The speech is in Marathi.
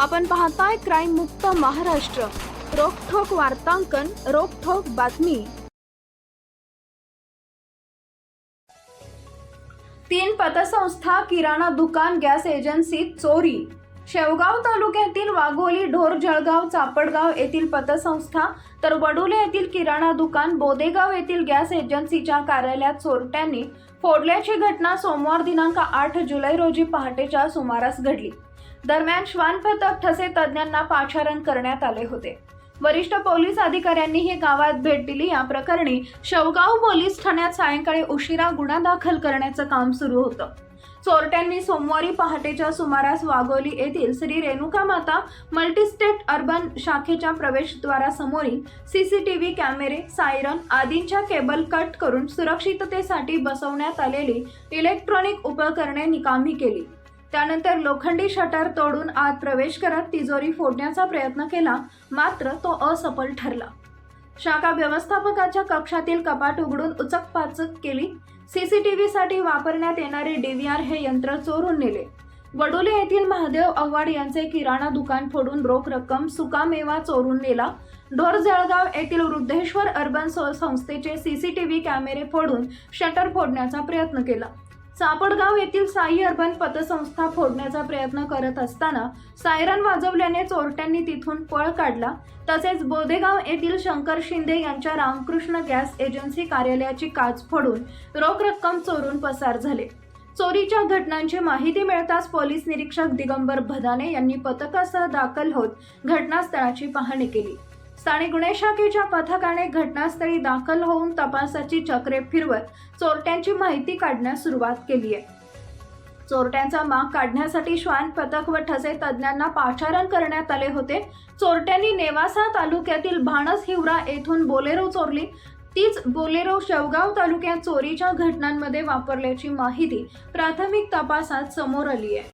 आपण पाहताय क्राईम मुक्त महाराष्ट्र. रोखोक वार्तांकन रोखोक बातमी. तीन पतसंस्था किराणा दुकान गॅस एजन्सीत चोरी. शेवगाव तालुक्यातील वाघोली ढोर जळगाव चापडगाव येथील पतसंस्था तर वडुले येथील किराणा दुकान बोदेगाव येथील गॅस एजन्सीच्या कार्यालयात चोरट्यांनी फोडल्याची घटना सोमवार दिनांक आठ जुलै रोजी पहाटेच्या सुमारास घडली. दरम्यान श्वान ठसे तज्ज्ञांना पाचारण करण्यात आले होते. वरिष्ठ पोलीस अधिकाऱ्यांनीही गावात भेट दिली. या प्रकरणी शेवगाव पोलीस ठाण्यात सायंकाळी उशिरा गुन्हा दाखल करण्याचं काम सुरू होतं. चोरट्यांनी सोमवारी पहाटेच्या सुमारास वाघोली येथील श्री रेणुका माता मल्टीस्टेट अर्बन शाखेच्या प्रवेशद्वारासमोरील सीसीटीव्ही कॅमेरे सायरन आदींच्या केबल कट करून सुरक्षिततेसाठी बसवण्यात आलेली इलेक्ट्रॉनिक उपकरणे निकामी केली. त्यानंतर लोखंडी शटर तोडून आत प्रवेश करत तिजोरी फोडण्याचा प्रयत्न केला मात्र तो असफल ठरला. शाखा व्यवस्थापकाच्या कक्षातील कपाट उघडून उचकपाचक केली. सीसीटीव्हीसाठी वापरण्यात येणारे डीव्हीआर हे यंत्र चोरून नेले. वडोले येथील महादेव आव्हाड यांचे किराणा दुकान फोडून रोख रक्कम सुकामेवा चोरून नेला. ढोर जळगाव येथील वृद्धेश्वर अर्बन संस्थेचे सीसीटीव्ही कॅमेरे फोडून शटर फोडण्याचा प्रयत्न केला. सापडगाव येथील साई अर्बन पतसंस्था फोडण्याचा प्रयत्न करत असताना सायरन वाजवल्याने चोरट्यांनी तिथून पळ काढला. तसेच बोदेगाव येथील शंकर शिंदे यांच्या रामकृष्ण गॅस एजन्सी कार्यालयाची काच फोडून रोख रक्कम चोरून पसार झाले. चोरीच्या घटनांची माहिती मिळताच पोलीस निरीक्षक दिगंबर भदाने यांनी पथकासह दाखल होत घटनास्थळाची पाहणी केली. स्थानिक गुन्हे शाखेच्या पथकाने घटनास्थळी दाखल होऊन तपासाची चक्रे फिरवत चोरट्यांची माहिती काढण्यास सुरुवात केली आहे. चोरट्यांचा माग काढण्यासाठी श्वान पथक व ठसे तज्ज्ञांना पाचारण करण्यात आले होते. चोरट्यांनी नेवासा तालुक्यातील भाणस हिवरा येथून बोलेरो चोरली. तीच बोलेरो शेवगाव तालुक्यात चोरीच्या घटनांमध्ये वापरल्याची माहिती प्राथमिक तपासात समोर आली आहे.